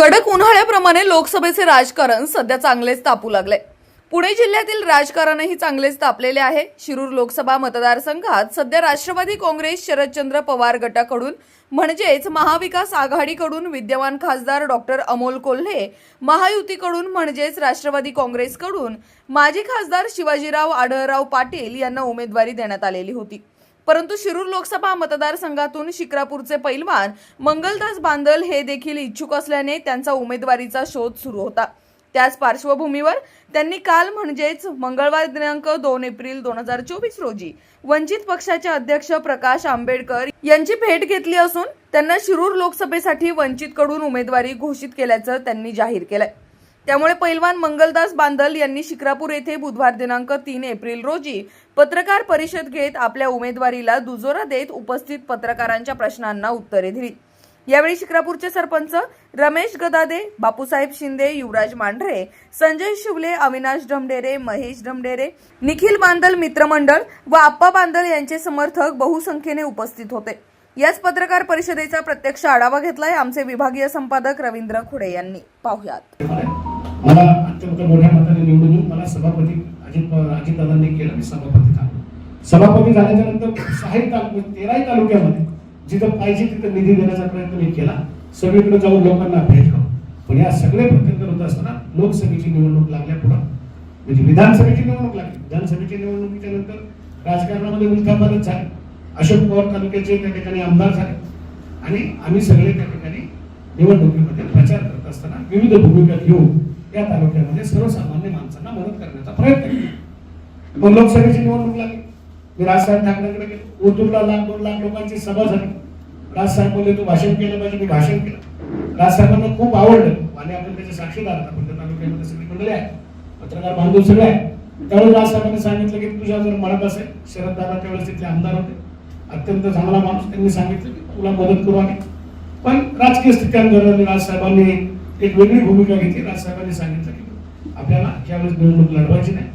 कडक उन्हाळ्याप्रमाणे लोकसभेचे राजकारण सध्या चांगलेच तापू लागले. पुणे जिल्ह्यातील राजकारणही चांगलेच तापलेले आहे. शिरूर लोकसभा मतदारसंघात सध्या राष्ट्रवादी काँग्रेस शरदचंद्र पवार गटाकडून म्हणजेच महाविकास आघाडीकडून विद्यमान खासदार डॉक्टर अमोल कोल्हे महायुतीकडून म्हणजेच राष्ट्रवादी काँग्रेसकडून माजी खासदार शिवाजीराव आढळराव पाटील यांना उमेदवारी देण्यात आलेली होती. परंतु शिरूर लोकसभा मतदारसंघातून शिक्रापूरचे पैलवान मंगलदास बांदल हे देखील इच्छुक असल्याने त्यांचा उमेदवारीचा शोध सुरू होता. त्याच पार्श्वभूमीवर त्यांनी काल म्हणजेच मंगळवार दिनांक दोन एप्रिल दोन हजार चोवीस रोजी वंचित पक्षाचे अध्यक्ष प्रकाश आंबेडकर यांची भेट घेतली असून त्यांना शिरूर लोकसभेसाठी वंचितकडून उमेदवारी घोषित केल्याचं त्यांनी जाहीर केलंय. त्यामुळे पैलवान मंगलदास बांदल यांनी शिक्रापूर येथे बुधवार दिनांक तीन एप्रिल रोजी पत्रकार परिषद घेत आपल्या उमेदवारीला दुजोरा देत उपस्थित पत्रकारांच्या प्रश्नांना उत्तरे दिली. यावेळी शिक्रापूरचे सरपंच रमेश गदादे बापूसाहेब शिंदे युवराज मांढरे संजय शिवले अविनाश ढमढेरे महेश ढमढेरे निखिल बांदल मित्रमंडळ व आप्पा बांदल यांचे समर्थक बहुसंख्येने उपस्थित होते. याच पत्रकार परिषदेचा प्रत्यक्ष आढावा घेतलाय आमचे विभागीय संपादक रवींद्र खुडे यांनी. पाहुयात. मला अत्यंत मोठ्या मताने निवडून येऊन मला सभापती अजित अजितदादांनी केलं मी सभापती झालो. सभापती झाल्याच्यानंतर सहाही तालुक्यात तेराही तालुक्यामध्ये जिथं पाहिजे तिथं निधी देण्याचा प्रयत्न मी केला. सगळीकडे जाऊन लोकांना भेटलो पण या सगळे प्रयत्न करत असताना लोकसभेची निवडणूक लागल्या पुढं. म्हणजे विधानसभेची निवडणूक लागली. विधानसभेची निवडणुकीच्या नंतर राजकारणामध्ये उलथापालच झाली. अशोक पवार तालुक्याचे त्या ठिकाणी आमदार झाले. आणि आम्ही सगळे त्या ठिकाणी निवडणुकीमध्ये प्रचार करत असताना विविध भूमिका घेऊन या तालुक्यामध्ये सर्वसामान्य माणसांना मदत करण्याचा प्रयत्न केला. मग लोकसभेची निवडणूक लागली. मी राजसाहेब ठाकरेकडे गेलो. ओतूरला लाख दोन लाख लोकांची सभा झाली. राजसाहेब बोलले तू भाषण केलं पाहिजे मी भाषण केलं. राजसाहेबांना खूप आवडलं. आणि आपण त्याचे साक्षीदार आहात. आपण त्या तालुक्यामध्ये सगळी मंडळी आहे पत्रकार बांधव सगळे आहे त्यावेळेस राजसाहेबांनी सांगितलं की तुझ्या जर मनात असेल शरद दादा त्यावेळेस तिथले आमदार होते. अत्यंत चांगला माणूस. त्यांनी सांगितलं की तुला मदत करू आम्ही. पण राजकीय स्थित्यांवर राजसाहेबांनी एक वेगळी भूमिका घेतली राजसाहेबांनी सांगितलं की आपल्याला ज्यावेळेस निवडणूक लढवायची नाही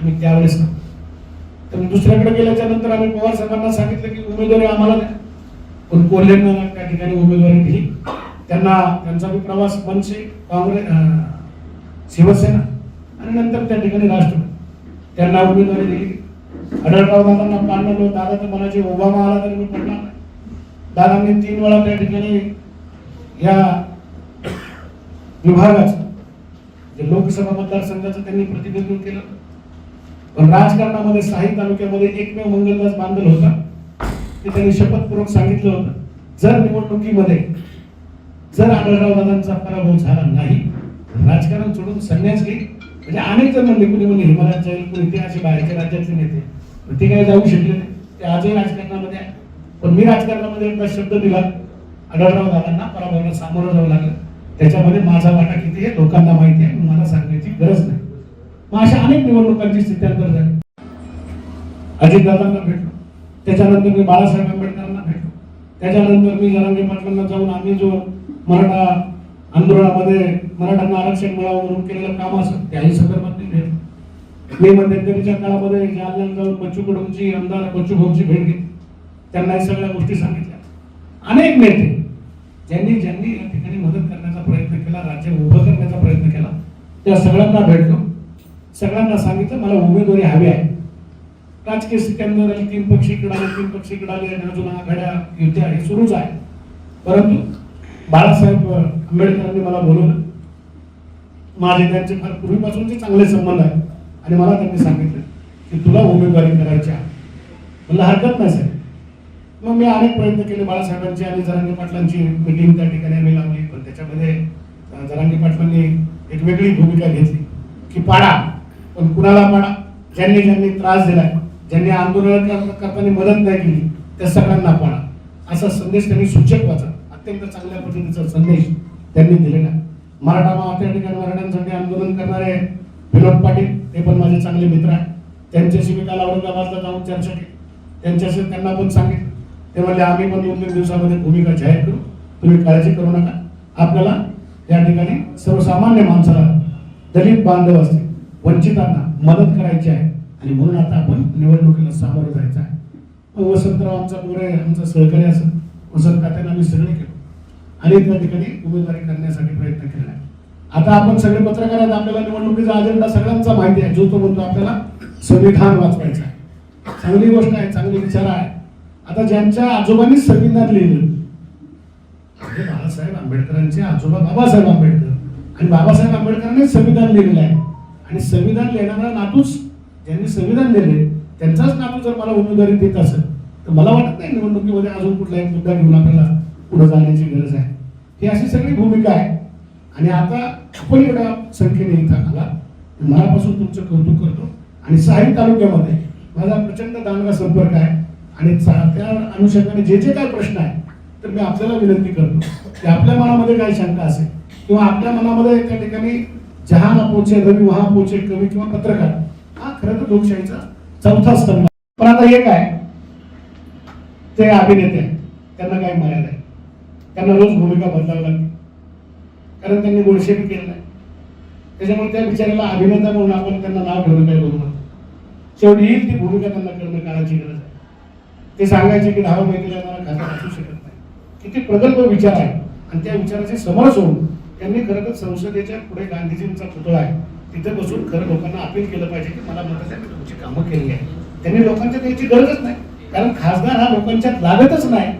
आम्ही त्यावेळेस करू. तर दुसऱ्याकडे गेल्याच्यानंतर आम्ही पवार साहेबांना सांगितलं की उमेदवारी आम्हाला द्या. पण कोल्हेंना त्या ठिकाणी उमेदवारी दिली. त्यांना त्यांचा मी प्रवास मनसे काँग्रेस शिवसेना आणि नंतर त्या ठिकाणी राष्ट्रवादी. त्यांना उमेदवारी दिली. आढळराव दादांना पाडलं दादा तर मला जे ओबामा आला तरी मी पडणार नाही. दादांनी तीन वेळा त्या ठिकाणी या विभागाचं. जे लोकसभा मतदारसंघाचं त्यांनी प्रतिनिधित्व केलं. पण राजकारणामध्ये साही तालुक्यामध्ये एकमेव मंगलदास बांधल होता. ते त्यांनी शपथपूर्वक सांगितलं होतं. जर निवडणुकीमध्ये जर आढळराव दादांचा पराभव झाला नाही राजकारण सोडून संन्यास घेईल म्हणजे अनेक जण म्हणले कुणी म्हणले हिमालयात जाईल कुणी ते असे बाहेरच्या राज्यातले नेते. पण ते काही जाऊ शकले नाही. ते आजही राजकारणामध्ये आहे. पण मी राजकारणामध्ये एकदा शब्द दिला. आढळराव दादांना पराभवाला सामोरं जावं लागलं. त्याच्यामध्ये माझा वाटा किती आहे लोकांना माहिती आहे मला सांगण्याची गरज नाही. मग अशा अनेक निवडणुकांची स्थित्यांतर झाली. अजितदादांना भेटलो. त्याच्यानंतर मी बाळासाहेब आंबेडकरांना भेटलो. त्याच्यानंतर मी जरांगे पाटलांना जाऊन आम्ही जो मराठा आंदोलनामध्ये मराठ्यांना आरक्षण मिळावं म्हणून केलेलं काम असं त्याही संदर्भात मी भेटलो. मी मध्यंतरीच्या काळामध्ये जालन्यात जाऊन बच्चू कडूंची आमदार बच्चू भाऊची भेट घेतली. त्यांना सगळ्या गोष्टी सांगितल्या. अनेक नेते ज्यांनी ज्यांनी या ठिकाणी मदत करण्याचा प्रयत्न केला राज्य उभं करण्याचा प्रयत्न केला. त्या सगळ्यांना भेटलो. सगळ्यांना सांगितलं मला उमेदवारी हवी आहे. राजकीय स्थित्यांवर आली तीन पक्ष इकडे आले तीन पक्ष इकडे आले आणि अजून आघाड्या युद्ध्या हे सुरूच आहे. परंतु बाळासाहेब आंबेडकरांनी मला बोलवलं. माझे त्यांचे फार पूर्वीपासूनचे चांगले संबंध आहेत आणि मला त्यांनी सांगितलं की तुला उमेदवारी करायची आहे. मला हरकत नाही साहेब. मग मी अनेक प्रयत्न केले बाळासाहेबांची आणि जरांगे पाटलांची मिटिंग त्या ठिकाणी आम्ही लावली. त्याच्यामध्ये जरांगी पाटलांनी एक वेगळी भूमिका घेतली की पाडा पण कुणाला पाडा? ज्यांनी ज्यांनी त्रास दिलाय ज्यांनी आंदोलन करताना मदत नाही केली त्या सगळ्यांना पाडा. असा संदेश त्यांनी सूचक वाचा. अत्यंत चांगल्या पद्धतीचा संदेश त्यांनी दिलेला आहे. मराठा महा ठिकाणी मराठ्यांसाठी आंदोलन करणारे विनोद पाटील ते पण माझे चांगले मित्र आहेत. त्यांच्याशी मी काल औरंगाबादला जाऊन चर्चा केली. त्यांच्याशी त्यांना पण सांगितलं. ते म्हणले आम्ही पण दोन तीन दिवसामध्ये भूमिका जाहीर करू. तुम्ही काळजी करू नका. आपल्याला या ठिकाणी सर्वसामान्य माणसाला दलित बांधव असतील वंचितांना मदत करायची आहे. आणि म्हणून आता आपण निवडणुकीला सामोरं जायचं आहे. मग वसंतराव आमचा पुरे आमचा सहकारी असं वसंत कात्यानं आम्ही सगळे केलो. आणि त्या ठिकाणी उमेदवारी करण्यासाठी प्रयत्न केला आहे. आता आपण सगळे पत्रकार आहेत आपल्याला निवडणुकीचा अजेंडा सगळ्यांचा माहिती आहे. जो तो म्हणतो आपल्याला संविधान वाचवायचं आहे. चांगली गोष्ट आहे चांगले विचार आहे आता ज्यांच्या आजोबांनी संविधान लिहिलं म्हणजे बाळासाहेब आंबेडकरांचे आजोबा बाबासाहेब आंबेडकर. आणि बाबासाहेब आंबेडकरांनी संविधान लिहिलेलं आहे. आणि संविधान लिहिणारा नातूच ज्यांनी संविधान लिहिले त्यांचाच नातू जर मला उमेदवारी देत असेल तर मला वाटत नाही निवडणुकीमध्ये अजून कुठलाही मुद्दा घेऊन आपल्याला पुढे जाण्याची गरज आहे. ही अशी सगळी भूमिका आहे. आणि आता आपण एवढ्या संख्येने इथं आला. मनापासून तुमचं कौतुक करतो. आणि साहिब तालुक्यामध्ये माझा प्रचंड दांडगा संपर्क आहे. आणि त्या अनुषंगाने जे जे काय प्रश्न आहे तर मी आपल्याला विनंती करतो की आपल्या मनामध्ये काही शंका असेल किंवा आपल्या मनामध्ये एका ठिकाणी जहा पोचे रवी वहा पोचे कवी किंवा पत्रकार हा खरं तर लोकशाहीचा चौथा स्तंभ पण आता एक आहे ते अभिनेते आहेत. त्यांना काही मर्यादा आहे त्यांना रोज भूमिका बदलावी लागते. कारण त्यांनी गोडशेपी केलं नाही त्याच्यामुळे त्या बिचाऱ्याला अभिनेता म्हणून आपण त्यांना नाव ठेवलं काही बरोबर शेवटी येईल ती भूमिका त्यांना करणं काळाची गरज आहे. ते सांगायचे की दहा मैत्रीला खासदार असू शकत किती प्रगल्भ विचार आहे. आणि त्या विचाराचे समरस होऊन त्यांनी खरं तर संसदेच्या पुढे गांधीजींचा पुतळा आहे. तिथे बसून खरं लोकांना अपील केलं पाहिजे की मला मत द्या मी तुमची कामं केली आहे त्यांनी लोकांच्या द्यायची गरजच नाही. कारण खासदार हा लोकांच्यात लागतच नाही.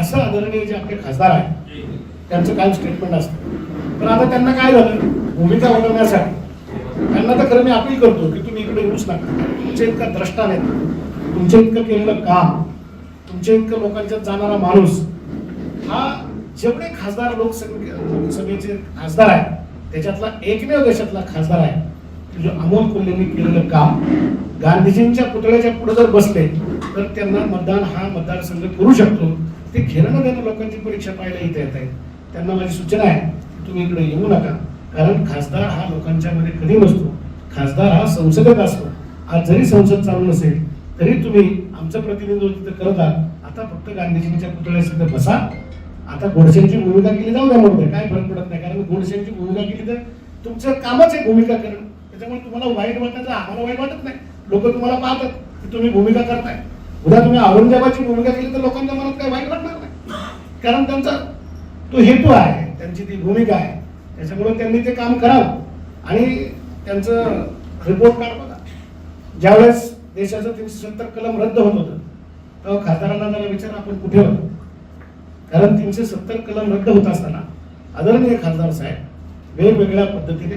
असं आदरणीय जे आपले खासदार आहे त्यांचं काय स्टेटमेंट असतं. पण आता त्यांना काय झालं? भूमिका बनवण्यासाठी त्यांना तर खरं मी अपील करतो की तुम्ही इकडे येऊच नका. तुमच्या इतका द्रष्टा नाही. तुमच्या इतकं केलेलं काम. तुमच्या इतकं लोकांच्यात जाणारा माणूस. हा जेवढे खासदार लोकसंख्या लोकसभेचे खासदार आहे त्याच्यातला एकमेव देशातला खासदार आहे जो अमोल कोल्हेंनी केलेलं काम. गांधीजींच्या पुतळ्याच्या पुढे जर बसले तर त्यांना मतदान हा मतदारसंघ करू शकतो. ते घेणं म्हणजे न देणं लोकांची परीक्षा पाहायला इथे येत आहे त्यांना माझी सूचना आहे की तुम्ही इकडे येऊ नका. कारण खासदार हा लोकांच्या मध्ये कधी नसतो. खासदार हा संसदेत असतो. आज जरी संसद चालू नसेल तरी तुम्ही आमचं प्रतिनिधित्व तिथं करत आहात. आता फक्त गांधीजींच्या पुतळ्यास तिथं बसा. आता गोडसेंची भूमिका केली जाऊ द्या म्हणून काय फरक पडत नाही. कारण गोडसेंची भूमिका केली तर तुमचं कामच आहे भूमिका करणं. त्याच्यामुळे तुम्हाला वाईट वाटायचं आम्हाला वाईट वाटत नाही. लोक तुम्हाला पाहतात की तुम्ही भूमिका करताय. उद्या तुम्ही औरंगजेबाची भूमिका केली तर लोकांच्या मनात काही वाईट वाटणार नाही. कारण त्यांचा तो हेतू आहे. त्यांची ती भूमिका आहे. त्याच्यामुळे त्यांनी ते काम करावं. आणि त्यांचं रिपोर्ट कार्ड बघा. ज्यावेळेस देशाचं तीनशे सत्तर कलम रद्द होत होतं तेव्हा खासदारांना जरा विचार आपण कुठे होतो? कारण तीनशे सत्तर कलम रद्द होत असताना आदरणीय खासदार साहेब वेगवेगळ्या पद्धतीने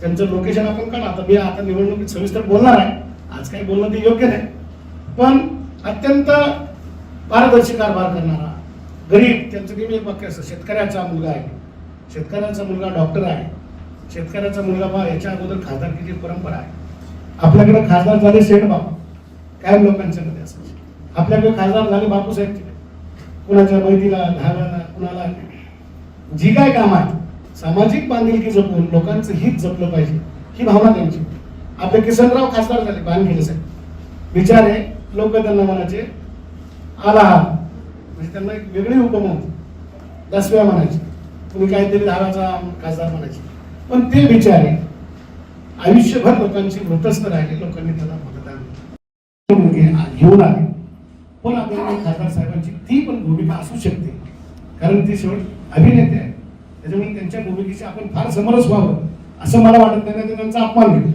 त्यांचं लोकेशन आपण काढा. आता मी आता निवडणुकीत सविस्तर बोलणार आहे. आज काही बोलणं ते योग्य नाही. पण अत्यंत पारदर्शी कारभार करणारा गरीब त्यांचं नेहमी एक वाक्य असतं शेतकऱ्याचा मुलगा आहे. शेतकऱ्याचा मुलगा डॉक्टर आहे. शेतकऱ्याचा मुलगा बा याच्या अगोदर खासदारकीची परंपरा आहे. आपल्याकडे खासदार झाले शेठ बाबा. काय लोकांच्या मध्ये असायचे आपल्याकडे खासदार झाले बापूसाहेब कुणाच्या मैतीला धाराला कुणाला? जी काय काम आहे सामाजिक बांधिलकी जपून लोकांचं हित जपलं पाहिजे ही भावना त्यांची. आपले किसनराव खासदार झाले बांधलेले साहेब. बिचारे लोक त्यांना म्हणायचे आला हा. म्हणजे त्यांना एक वेगळी उपमा होती दसव्या म्हणायची. तुम्ही काहीतरी धाराचा खासदार म्हणायचे. पण ते बिचारे आयुष्यभर लोकांची मृतस्थ राहिले लोकांनी त्याला मतदान घेऊन आले. पण आपल्याला खासदार साहेबांची ती पण भूमिका असू शकते. कारण ते शेवट अभिनेते आहेत. त्याच्यामुळे त्यांच्या भूमिकेशी आपण फार समरस व्हावं असं मला वाटत नाही ते त्यांचा अपमान होईल.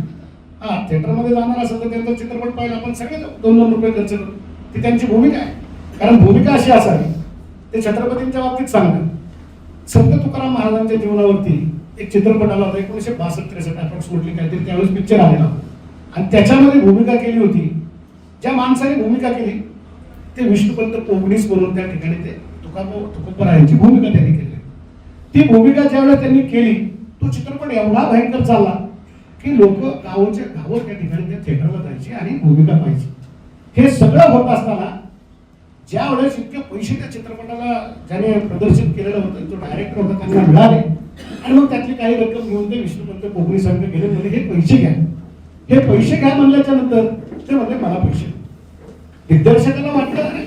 हा थिएटरमध्ये जाणार असेल तर त्यांचा चित्रपट पाहिला आपण सगळे दोन दोन रुपये खर्च करू. ती त्यांची भूमिका आहे. कारण भूमिका अशी असावी ते छत्रपतींच्या बाबतीत सांगतात. संत तुकाराम महाराजांच्या जीवनावरती एक चित्रपट आला होता एकोणीसशे बासष्ट त्रेसष्ट अप्रॉक्सिमेटली काहीतरी त्यावेळेस पिक्चर आलेला होता. आणि त्याच्यामध्ये भूमिका केली होती. ज्या माणसाने भूमिका केली ते विष्णुपंत पोगणीस म्हणून त्या ठिकाणी ते तुकापो तुकोबरायांची भूमिका त्यांनी केली. ती भूमिका ज्यावेळेला त्यांनी केली तो चित्रपट एवढा भयंकर चालला की लोक गावच्या गावं त्या ठिकाणी त्या थिएटरला जायची आणि भूमिका पाहायची. हे सगळं होत असताना ज्या वेळेस इतके पैसे त्या चित्रपटाला ज्याने प्रदर्शित केलेलं होतं तो डायरेक्टर होता त्यांना मिळाले. आणि मग त्यातली काही रक्कम घेऊन ते विष्णुपंत कोकणी संघ गेले म्हणजे हे पैसे घ्या. हे पैसे घ्या म्हणल्याच्या नंतर ते म्हणले मला पैसे दिग्दर्शकाला वाटलं अरे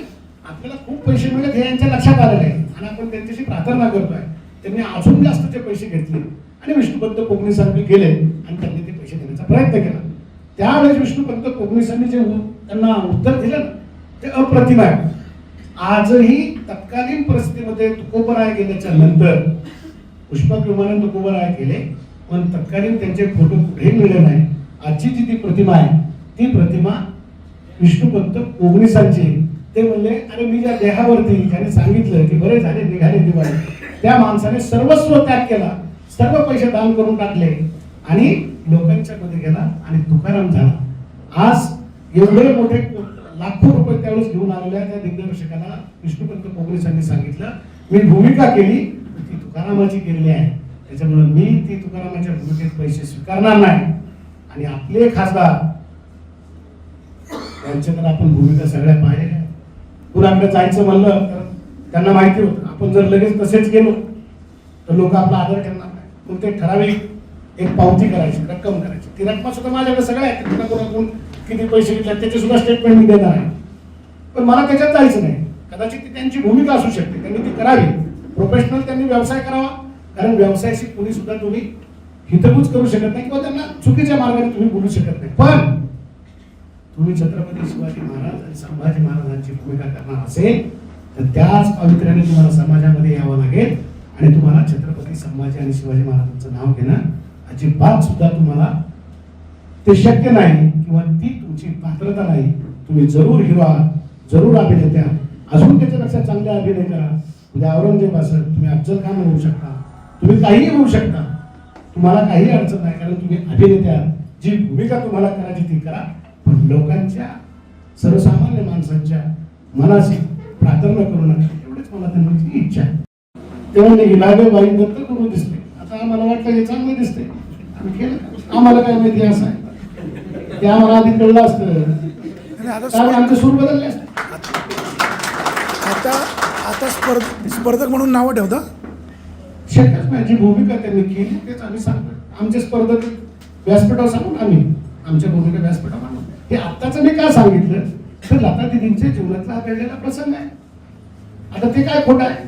आपल्याला खूप पैसे मिळत हे यांच्या लक्षात आलेलं आहे आणि आपण त्यांच्याशी प्रार्थना करतोय. त्यांनी अजून जास्त ते पैसे घेतले. आणि विष्णुपंत कोकणीसांनी गेले आणि त्यांनी ते पैसे देण्याचा प्रयत्न केला. त्यावेळेस विष्णुपंत कोकणीसांनी जे त्यांना उत्तर दिलं ना ते अप्रतिम आहे. आजही तत्कालीन परिस्थितीमध्ये तुकोबराय गेल्याच्यानंतर पुष्पक विमानाने तुकोबराय गेले पण तत्कालीन त्यांचे फोटो कुठेही मिळले नाही. आजची जी ती प्रतिमा आहे ती प्रतिमा विष्णुपंत ओगणीसांचे ते म्हणले अरे मी ज्या देहावरती ज्याने सांगितलं की बरे झाले निघाले दिवाळी त्या माणसाने सर्वस्व त्याग केला सर्व पैसे दान करून टाकले आणि लोकांच्या मध्ये गेला आणि तुकाराम झाला. आज एवढे मोठे लाखो रुपये त्यावेळेस घेऊन आलेल्या त्या दिग्दर्शकाला विष्णुपंत कोगणीसांनी सांगितलं. मी भूमिका केली ती तुकारामाची केलेली आहे. त्याच्यामुळे मी ती तुकारामाच्या भूमिकेत पैसे स्वीकारणार नाही. आणि आपले खासदार त्यांच्या तर आपण भूमिका सगळ्या पाहिलेल्या आहेत. कुणाकडे जायचं म्हणलं तर त्यांना माहिती होतं. आपण जर लगेच तसेच गेलो तर लोक आपला आदर करणार नाही. मग ते ठराविक एक पावती करायची रक्कम करायची. ती रक्कम सुद्धा माझ्याकडे सगळ्या आहेत. कुणा कोणाकडून किती पैसे घेतले त्याचे सुद्धा स्टेटमेंट मी देणार आहे. पण मला त्याच्यात जायचं नाही. कदाचित ती त्यांची भूमिका असू शकते. त्यांनी ती करावी. प्रोफेशनल त्यांनी व्यवसाय करावा. कारण व्यवसायाशी कुणी सुद्धा तुम्ही हितगुज करू शकत नाही किंवा त्यांना चुकीच्या मार्गाने तुम्ही बोलू शकत नाही. पण तुम्ही छत्रपती शिवाजी महाराज आणि संभाजी महाराजांची भूमिका करणार असेल तर त्याच पावित्र्याने तुम्हाला समाजामध्ये यावं लागेल आणि तुम्हाला छत्रपती संभाजी आणि शिवाजी महाराजांचं नाव घेणं अजिबात सुद्धा तुम्हाला ते शक्य नाही किंवा ती तुमची पात्रता नाही. तुम्ही जरूर हिरो आहात जरूर अभिनेत्या. अजून त्याच्यापेक्षा चांगले अभिनय करा. उद्या औरंगजेब असेल तुम्ही अफजल खान होऊ शकता. तुम्ही काहीही होऊ शकता. तुम्हाला काही अडचण नाही कारण तुम्ही अभिनेत्या. जी भूमिका तुम्हाला करायची ती करा. पण लोकांच्या सर्वसामान्य माणसांच्या मनाशी प्रार्थना करू नका. एवढेच मला त्यांची इच्छा आहे. ते म्हणले इलावे बाई दत्त गुरु दिसते. आता आम्हाला वाटलं हे चांगलं दिसते आम्ही केलं आम्हाला काय माहिती असं आहे. ते आम्हाला आधी कळलं असतं. त्यावेळी आमचे सूर बदलले असते. आता आता स्पर्ध स्पर्धक म्हणून नावं ठेवता? नाही जी भूमिका त्यांनी केली तेच आम्ही सांगतो आमचे स्पर्धक व्यासपीठावर सांगून आम्ही आमच्या भूमिका व्यासपीठावर हे आत्ताच मी का सांगितलं? तर लता दिदींच्या जीवनातला हा घडलेला प्रसंग आहे. आता ते काय खोटं आहे?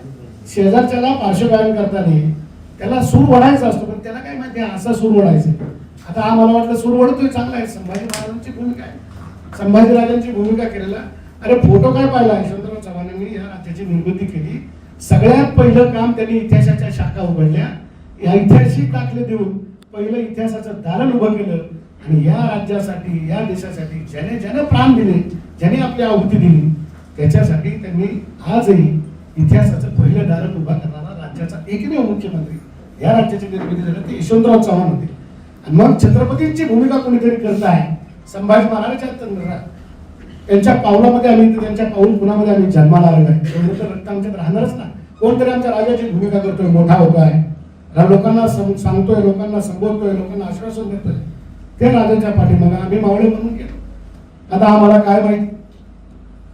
शेजारच्याला पार्श्वगायन करताना त्याला सूर वडायचा असतो पण त्याला काय माहिती आहे असा सूर वडायचा आता हा मला वाटलं सूर वडतोय चांगला आहे. संभाजी महाराजांची भूमिका आहे. संभाजीराजांची भूमिका केलेला. अरे फोटो काय पाहिला? यशवंतराव चव्हाणांनी या राज्याची निर्मिती केली. सगळ्यात पहिलं काम त्यांनी इतिहासाच्या शाखा उघडल्या. या ऐतिहासिक दाखले देऊन पहिलं इतिहासाचं दालन उभं केलं. आणि या राज्यासाठी या देशासाठी ज्याने ज्याने प्राण दिले ज्याने आपली आहुती दिली त्याच्यासाठी त्यांनी आजही इतिहासाचं पहिलं दालन उभा करणारा राज्याचा एकमेव मुख्यमंत्री या राज्याची निर्मिती झाली ते यशवंतराव चव्हाण होते. आणि मग छत्रपतींची भूमिका कोणीतरी करत आहे संभाजी महाराजांच्या त्यांच्या पावलामध्ये आम्ही त्यांच्या पाऊल पुण्यामध्ये आम्ही जन्माला आलेलो आहे? एवढं तर रक्त आमच्यात राहणारच ना कोणतरी आमच्या राजाची भूमिका करतोय मोठा होतो आहे लोकांना सांगतोय लोकांना संबोधतोय लोकांना आश्वासन देतोय. ते राजाच्या पाठीमागे आम्ही मावळे म्हणून गेलो. आता आम्हाला काय माहिती?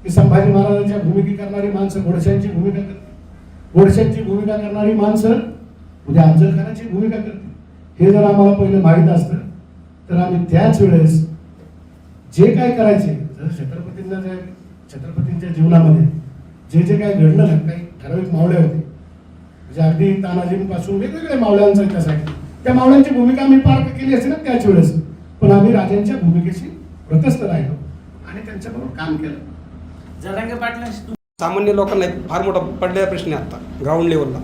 की संभाजी महाराजांच्या भूमिकी करणारी माणसं घोडशांची भूमिका करते घोडशांची भूमिका करणारी माणसं उद्या अफजल खानाची भूमिका करते हे जर आम्हाला पहिलं माहीत असतं तर आम्ही त्याच वेळेस जे काय करायचे जर छत्रपतींना जे छत्रपतींच्या जीवनामध्ये जे जे काय घडलं ना काही ठराविक मावळे होते म्हणजे अगदी तानाजींपासून वेगवेगळ्या मावळ्यांचा इतिहास आहे. त्या मावळ्यांची भूमिका आम्ही पार केली असते ना त्याच वेळेस. पण आम्ही राजांच्या भूमिकेशी प्रतस्थ राहिलो आणि त्यांच्याबरोबर काम केलं. जरांगे पाटलांशी सामान्य लोकांना एक फार मोठा पडलेला प्रश्न आहे आता ग्राउंड लेवलला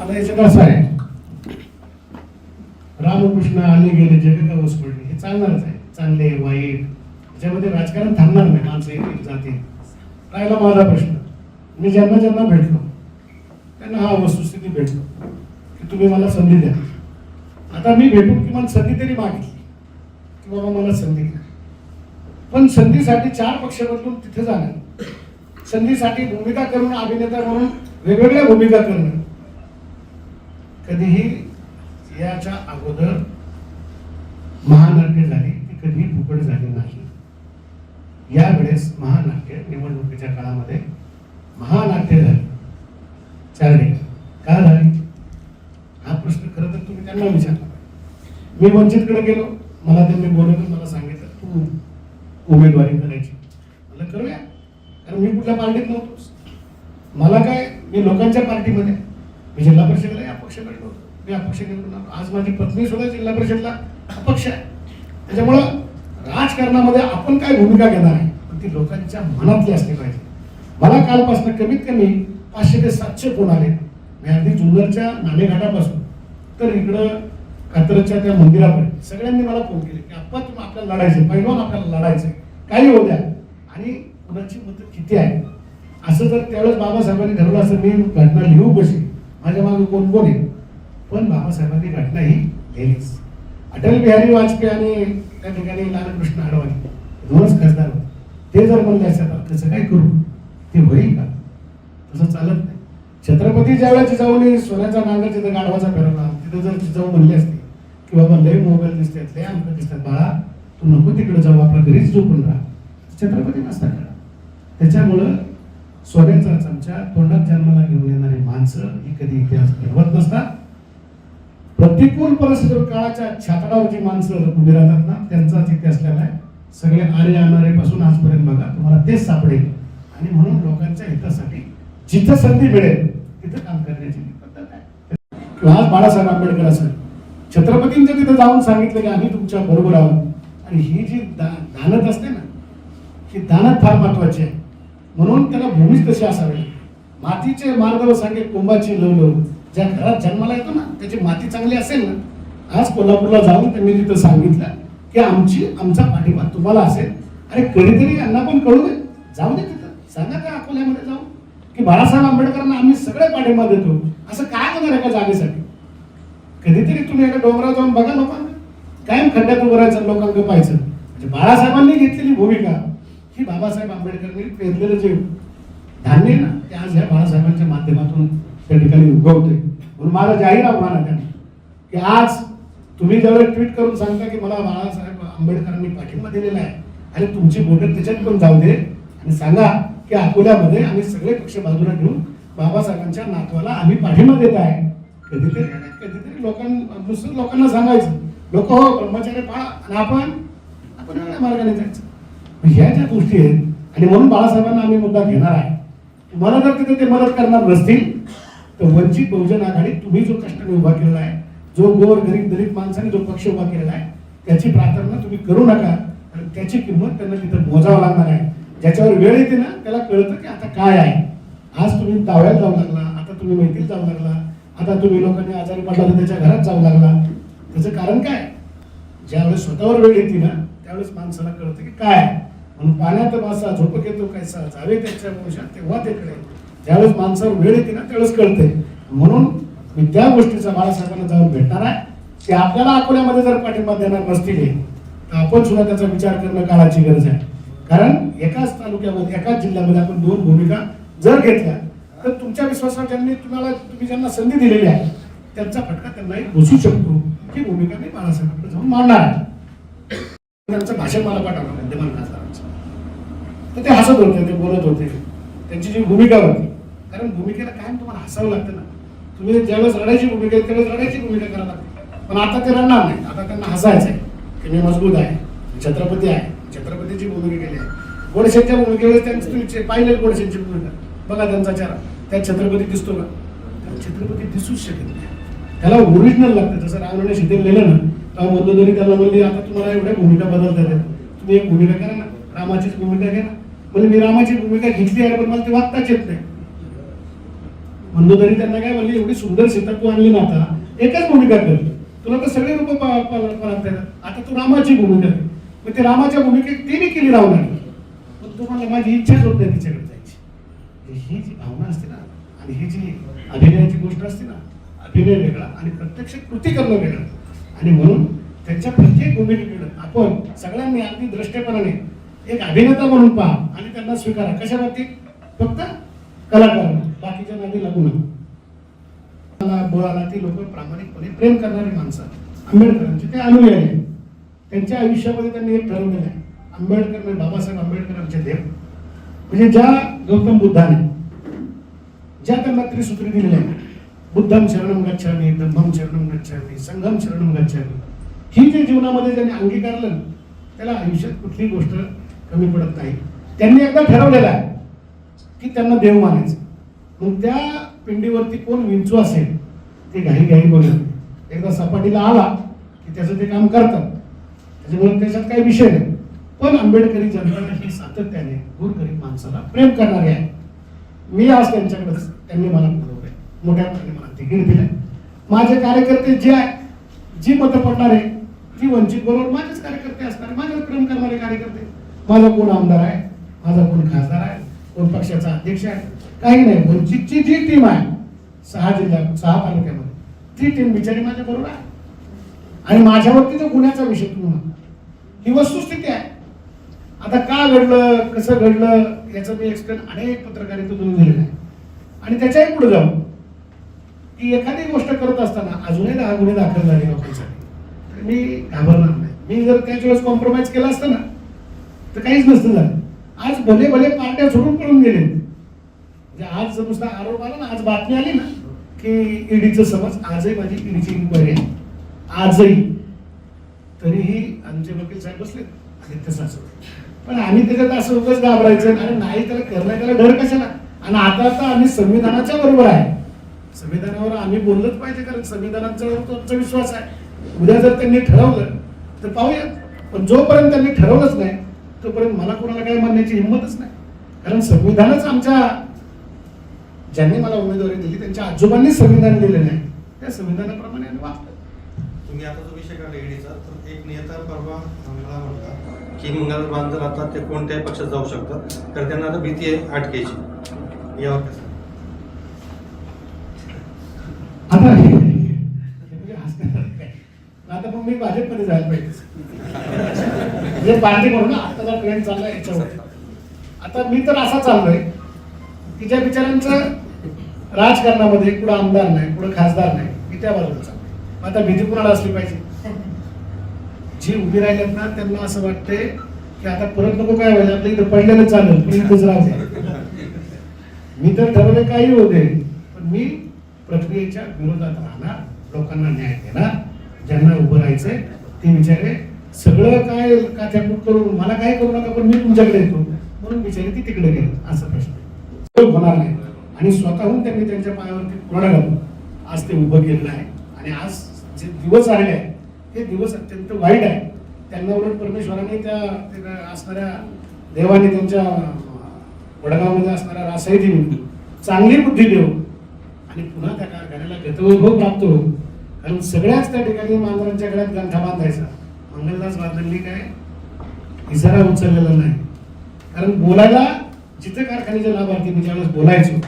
आता याच्यात असं आहे. रामकृष्ण आले गेले जग ओस पडले हे चालणारच आहे. चांगले वाईट. याच्यामध्ये राजकारण थांबणार नाही माणसं येतील जातील राहिला माझा प्रश्न. मी ज्यांना ज्यांना भेटलो त्यांना हा वस्तुस्थिती भेटलो की तुम्ही मला संधी द्या. आता मी भेटून किमान संधी तरी मागितली. बाबा मला संधी द्या. पण संधीसाठी चार पक्ष बदलून तिथे जाणं संधीसाठी भूमिका करून अभिनेता म्हणून वेगवेगळ्या भूमिका करणं कधीही याच्या अगोदर महानाट्य झाली ती कधीही फुकट झाली नाही. यावेळेस महानाट्य निवडणुकीच्या काळामध्ये महानाट्य झाले. चार का झाली? हा प्रश्न खरं तर तुम्ही त्यांना विचारला मी वंचितकडे गेलो. मला त्यांनी बोलवलं मला सांगितलं. तू उमेदवारी करायची. मला करूया. कारण मी कुठल्या पार्टीत नव्हतोच. मला काय मी लोकांच्या पार्टीमध्ये. मी जिल्हा परिषदेला या पक्षाकडे नव्हतो. मी अपक्ष निवडून आलो. आज माझी पत्नी सुद्धा जिल्हा परिषदला अपक्ष आहे. त्याच्यामुळं राजकारणामध्ये आपण काय भूमिका घेणार आहे पण ती लोकांच्या मनातली असली पाहिजे. मला कालपासून कमीत कमी पाचशे ते सातशे फोन आले. मी अगदी जुन्नरच्या नाणेघाटापासून. तर इकडं कात्रजच्या त्या मंदिरापर्यंत. सगळ्यांनी मला फोन केले की आपण तुम्ही आपल्याला लढायचे पैलवान आपल्याला लढायचं काही होऊ द्या. आणि कुणाची मदत किती आहे? असं जर त्यावेळेस बाबासाहेबांनी ठरवलं असं मी घटना लिहू कशी माझ्या मागे कोण कोण आहे? पण बाबासाहेबांनी घटना ही लिहिलीच. अटल बिहारी वाजपेयी आणि त्या ठिकाणी लालकृष्ण आडवाणी दोनच खासदार होते. ते जर म्हणले असतात "आपण कसं काय करू? ते होईल का? तसं चालत नाही. छत्रपती ज्यावेळेस जाऊन सोन्याचा नांगर तिथं गाढवाचा फिरवला तिथं जर जिजाऊ म्हणले असते की बाबा लय मोबाईल दिसतात लय अंक दिसतात बाळा. तू नको तिकडे जाऊ आपल्या घरीच झोपून राहा. छत्रपती नसता करा त्याच्यामुळं सोन्याचा चमचा तोंडात जन्माला घेऊन येणारी माणसं ही कधी इतिहास घडवत नसतात. प्रतिकूल परिस्थितीवर काळाच्या छातडावर जी माणसं उभी राहतात ना त्यांचाच इतिहास असलेला आहे. सगळे आरे आणणारे पासून आजपर्यंत बघा तुम्हाला तेच सापडेल. आणि म्हणून लोकांच्या हितासाठी जिथं संधी मिळेल तिथं काम करण्याची पद्धत आहे. आज बाळासाहेब आंबेडकर असेल छत्रपतींच्या तिथं जाऊन सांगितलं की आम्ही तुमच्या बरोबर आहोत. आणि ही जी दा- दानत असते ना ही दानत फार महत्वाची आहे. म्हणून त्याला भूमीच तशी असावी. मातीचे मार्गावर सांगे कुंभाची लवलो ज्या घरात जन्माला येतो ना त्याची माती चांगली असेल ना आज कोल्हापूरला जाऊन त्यांनी तिथं सांगितलं की आमची आमचा पाठिंबा तुम्हाला असेल. अरे कधीतरी यांना पण कळू दे. जाऊ दे तिथं. सांगा त्या अकोल्यामध्ये जाऊ की बाळासाहेब आंबेडकरांना आम्ही सगळे पाठिंबा देतो. असं काय होणार एका जागेसाठी? कधीतरी तुम्ही एका डोंगरावर जाऊन बघा लोकांना. कायम खड्ड्यात उभं राहायचं लोकांकडे पाहायचं. म्हणजे बाळासाहेबांनी घेतलेली भूमिका ही बाबासाहेब आंबेडकरांनी पेरलेलं जे धान्य ना ते आज ह्या बाळासाहेबांच्या माध्यमातून त्या ठिकाणी उगवते म्हणून माझा जाहीर आव्हान आहे त्यांना की आज तुम्ही ज्यावेळेस ट्विट करून सांगता की मला बाळासाहेब आंबेडकरांनी पाठिंबा दिलेला आहे आणि तुमची बोटं त्याच्यात पण जाऊ दे. आणि सांगा की अकोल्यामध्ये आम्ही सगळे पक्ष बाजूला ठेवून बाबासाहेबांच्या नातवाला आम्ही पाठिंबा देत आहे. कधीतरी कधीतरी लोकां दुसऱ्या लोकांना सांगायचं. लोक हो ब्रह्मचार्य पाळा आणि आपण आपण वेगळ्या मार्गाने जायचं. ह्या ज्या गोष्टी आहेत आणि म्हणून बाळासाहेबांना आम्ही मुद्दा घेणार आहे तुम्हाला जर तिथे ते मदत करणार नसतील तर वंचित बहुजन आघाडी तुम्ही जो कष्टाने उभा केलेला आहे जो गोर गरीब दलित माणसाने जो पक्ष उभा केलेला आहे त्याची प्रार्थना तुम्ही करू नका कारण त्याची किंमत त्यांना तिथं मोजावं लागणार आहे. ज्याच्यावर वेळ येते ना त्याला कळतं की आता काय आहे. आज तुम्ही दाव्याला जाऊ लागला आता तुम्ही मैत्रीत जाऊ लागला आता तुम्ही लोकांनी आजारी पडला तर त्याच्या घरात जाऊ लागला. त्याचं कारण काय? ज्यावेळेस स्वतःवर वेळ येते ना त्यावेळेस माणसाला कळतं की काय? म्हणून पाण्यात मासा झोप घेतो कैसा जावे त्याच्या पुरुषात तेव्हा ते कळेल. ज्यावेळेस माणसावर वेळ येते ना त्यावेळेस कळते. म्हणून मी त्या गोष्टीचा बाळासाहेबांना जाऊन भेटणार आहे. की आपल्याला अकोल्यामध्ये जर पाठिंबा देणार नसतील तर आपण सुद्धा त्याचा विचार करणं काळाची गरज आहे. कारण एकाच तालुक्यामध्ये एकाच जिल्ह्यामध्ये आपण दोन भूमिका जर घेतल्या तर तुमच्या विश्वासावर ज्यांनी तुम्हाला तुम्ही ज्यांना संधी दिलेली आहे त्यांचा फटका त्यांनाही बसू शकतो. ही भूमिका मी बाळासाहेबांकडे जाऊन मांडणार आहे. त्यांचं भाषण मला पाठवलं विद्यमान खासदारांचं. तर ते हसत होते ते बोलत होते. त्यांची जी भूमिका होती कारण भूमिकेला कायम तुम्हाला हसावं लागतं ना. तुम्ही ज्यावेळेस रडायची भूमिका त्यावेळेस रडायची भूमिका करा लागते. पण आता ते रडणार नाही आता त्यांना हसायचं आहे की मी मजबूत आहे छत्रपती आहे छत्रपतीची भूमिका केली आहे. गोडशेच्या भूमिकेवर त्यांची तुम्ही चे- पाहिले गोडशेची भूमिका. बघा त्यांचा चेहरा. त्यात छत्रपती दिसतो का? त्या छत्रपती दिसूच शकत नाही. त्याला ओरिजिनल लागतं. जसं रामराणे शिथिल लिहिलं ना तेव्हा मंदोदरी त्याला म्हणली आता तुम्हाला एवढ्या भूमिका बदलता येतात. तुम्ही एक भूमिका करा ना. रामाचीच भूमिका घ्या ना. म्हणजे मी रामाची भूमिका घेतली आहे पण मला ते वागताच येत नाही. मंदोदरी त्यांना काय म्हणली एवढी सुंदर सीता तू आणली ना आता एकच भूमिका कर. तुला तर सगळे रूप पाळता येतात. आता तू रामाची भूमिका कर. मग ते रामाच्या भूमिकेत तिने केली रावणाने. पण तुम्हाला माझी इच्छाच होत नाही तिच्याकडे. ही जी भावना असते ना. आणि ही जी अभिनयाची गोष्ट असते ना अभिनय वेगळा आणि प्रत्यक्ष कृती करणं वेगळं. आणि म्हणून त्यांच्या प्रत्येक भूमिकेकडे आपण सगळ्यांनी अगदी दृष्टेपणाने एक अभिनेता म्हणून पहा आणि त्यांना स्वीकारा. कशा बाबतीत? फक्त कलाकार. बाकीच्या नादी लागू नका. बोळाला ती लोक प्रामाणिकपणे प्रेम करणारी माणसं. आंबेडकरांचे ते अनुयायी आहेत. त्यांच्या आयुष्यामध्ये त्यांनी एक ठरवलेलं आहे. आंबेडकर म्हणजे बाबासाहेब आंबेडकरांचे देव. म्हणजे ज्या गौतम बुद्धाने ज्या त्यांना त्रिसूत्री दिलेल्या आहेत बुद्धम शरणम गच्छामी धम्मम शरणम गच्छामी संघम शरणम गच्छामी. ही जे जीवनामध्ये ज्यांनी अंगीकारलं त्याला आयुष्यात कुठली गोष्ट कमी पडत नाही. त्यांनी एकदा ठरवलेलं आहे की त्यांना देव मानायचं. मग त्या पिंडीवरती कोण विंचू असेल ते घाई घाई बोलत एकदा सपाटीला आला की त्याचं ते काम करतात. त्याच्यामुळे त्याच्यात काही विषय नाही. पण आंबेडकरी जनता ही सातत्याने गोरगरीब माणसाला प्रेम करणारे आहे मी आज त्यांच्याकडेच त्यांनी मला बोलवलंय. मोठ्या प्रमाणे मला तिकीट दिलंय. माझे कार्यकर्ते जे आहे जी मतं पडणार आहे ती वंचित बरोबर माझेच कार्यकर्ते असणार माझ्यावर प्रेम करणारे कार्यकर्ते. माझा कोण आमदार आहे? माझा कोण खासदार आहे? कोण पक्षाचा अध्यक्ष आहे? काही नाही. वंचितची जी टीम आहे सहा जिल्ह्यात सहा तालुक्यामध्ये ती टीम बिचारी माझ्या बरोबर आहे. आणि माझ्यावरती तो गुन्ह्याचा विषय तुम्ही ही वस्तुस्थिती आहे. आता का घडलं कसं घडलं याचं मी एक्सप्लेन अनेक पत्रकारितेतून दिलेलं आहे. आणि त्याच्याही पुढे जाऊ की एखादी गोष्ट करत असताना अजूनही दहा गुन्हे दाखल झाले लोकांसाठी तर मी घाबरणार नाही. मी जर त्याच वेळेस कॉम्प्रोमाइज केला असतं ना तर काहीच नसतं झालं. आज भले भले पार्ट्या सोडून पळून गेले. म्हणजे आज जर नुसता आरोप आला ना आज बातमी आली ना की ईडीचं समज आजही माझी ईडीची इन्क्वायरी आहे. आजही. तरीही आमचे वकील साहेब बसले आदित्य सासवडे. पण आम्ही त्याच्यात असं उगाच घाबरायचं आणि नाही त्याला करणार त्याला डर कशाला? आणि आता तर आम्ही संविधानाच्या बरोबर आहे. संविधानावर आम्ही बोललंच पाहिजे कारण संविधानाचा आमचा विश्वास आहे. उद्या जर त्यांनी ठरवलं तर पाहूयात. पण जोपर्यंत त्यांनी ठरवलंच नाही तोपर्यंत मला कोणाला काही मानण्याची हिंमतच नाही. कारण संविधानच आमच्या ज्यांनी मला उमेदवारी दिली त्यांच्या आजोबांनी संविधान दिलेलं आहे. त्या संविधानाप्रमाणे आम्ही वागतो तुम्ही आता जो विषय काढला ईडीचा तर एक नेता परवा मला म्हणता की मंगल बांधर आता ते कोणत्याही पक्षात जाऊ शकतात तर त्यांना आता भीती आहे अटकेची यावर कसं आता आता मग मी भाजपमध्ये जायला पाहिजे जे पार्टी म्हणून ना आताचा ट्रेंड चाललाय याच्यावर आता मी तर असा चाललोय की ज्या बिचारांचं राजकारणामध्ये कुठं आमदार नाही कुठं खासदार नाही मी त्या बाजूला चाललोय. आता भीती कुणाला असली पाहिजे? जी उभी राहिल्यात ना त्यांना असं वाटतंय की आता परत नको काय व्हायला आपल्या इथं पडलेलं चालेल पण इथंच राहू द्या. मी तर ठरवले काही होते पण मी प्रक्रियेच्या विरोधात राहणार लोकांना न्याय देणार ज्यांना उभं राहायचंय ते विचारे सगळं काय काथ्याकूट करून मला काय करू नका पण मी तुमच्याकडे येतो. म्हणून विचारे ती तिकडे गेले असा प्रश्न. होणार नाही. आणि स्वतःहून त्यांनी त्यांच्या पायावरती कोणा घालून आज ते उभं केलेलं आहे. आणि आज जे दिवस आलेले आहेत ते दिवस अत्यंत वाईट आहे. त्यांना उलट परमेश्वराने त्या त्या असणाऱ्या देवाने त्यांच्या वडगावमध्ये रासही रासाई देवी चांगली बुद्धी देऊ आणि पुन्हा त्या कारखान्याला गतवैभव प्राप्त हो कारण सगळ्याच त्या ठिकाणी मांजरांच्या गळ्यात गंठा बांधायचा. मंगलदास बांधलेली काय? इशारा उचललेला नाही. कारण बोलायला जिथे कारखान्याचे लाभार्थी मी ज्यावेळेस बोलायचो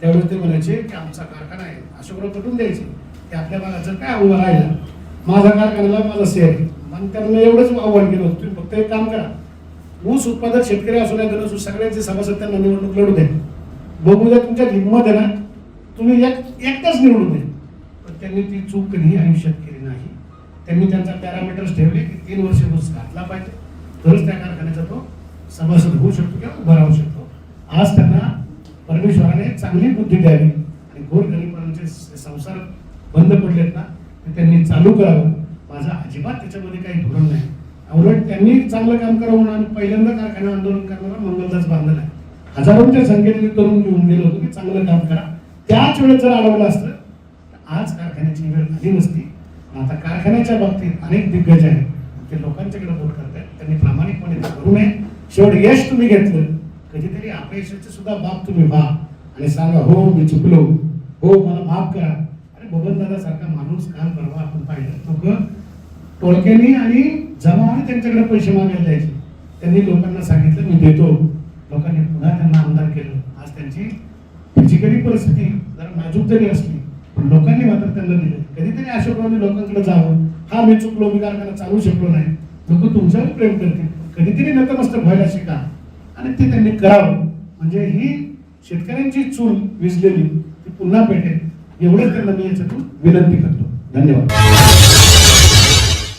त्यावेळेस ते म्हणायचे की आमचा कारखाना आहे अशोकराव पटवून द्यायचे. की आपल्या भागाचं काय उभं राहिलं? माझा कारखान्याला माझा शेअर आहे. मग त्यांना एवढंच आव्हान केलं होतं तुम्ही फक्त एक काम करा. ऊस उत्पादक शेतकरी असू नाही तर सगळ्यांचे सभासद त्यांना निवडणूक लढू द्या. बघू द्या तुमच्यात हिंमत आहे ना तुम्ही एक एकटाच निवडून द्या. पण त्यांनी ती चूक कधीही आयुष्यात केली नाही. त्यांनी त्यांचा पॅरामीटर्स ठेवले की तीन वर्ष ऊस घातला पाहिजे. तरच त्या कारखान्याचा तो सभासद होऊ शकतो किंवा उभा राहू शकतो. आज त्यांना परमेश्वराने चांगली बुद्धी द्यावी. आणि गोरगरीबांचे संसार बंद पडलेत ना ते त्यांनी चालू करावं. माझा अजिबात त्याच्यामध्ये काही धोरण नाही. उलट त्यांनी चांगलं काम करावं म्हणून आम्ही पहिल्यांदा कारखाना आंदोलन करणारा मंगलदास बांधला आहे. हजारोंच्या संख्येने तरुण घेऊन गेलो होतो की चांगलं काम करा. त्याच वेळेस जर अडवलं असतं तर आज कारखान्याची वेळ आली नसती. आता कारखान्याच्या बाबतीत अनेक दिग्गज आहेत. ते लोकांच्याकडे बोट करतात त्यांनी प्रामाणिकपणे करू नये. शेवट यश तुम्ही घेतलं. कधीतरी अपयशाचे सुद्धा बाब तुम्ही व्हा. आणि सांगा हो मी चुकलो. हो मला माफ करा. अरे बबन दादा सारखा माणूस काल परवा आपण पाहिलं. लोक टोळक्यांनी आणि जमावाने त्यांच्याकडे पैसे मागायला द्यायचे त्यांनी लोकांना सांगितलं मी देतो. लोकांनी पुन्हा त्यांना आमदार केलं. आज त्यांची फिजिकली परिस्थिती जरा नाजूक जरी असली पण लोकांनी मात्र त्यांना दिलं. कधीतरी प्रमाणे लोकांकडे जावं. हा मी चुकलो मी कारखाना चालू शकलो नाही. लोक तुमच्यावर प्रेम करतील. कधीतरी नतमस्तक व्हायला शिका. आणि ते त्यांनी करावं. म्हणजे ही शेतकऱ्यांची चूल विजलेली ती पुन्हा पेटेल. एवढंच त्यांना मी याच्यातून विनंती करतो. धन्यवाद.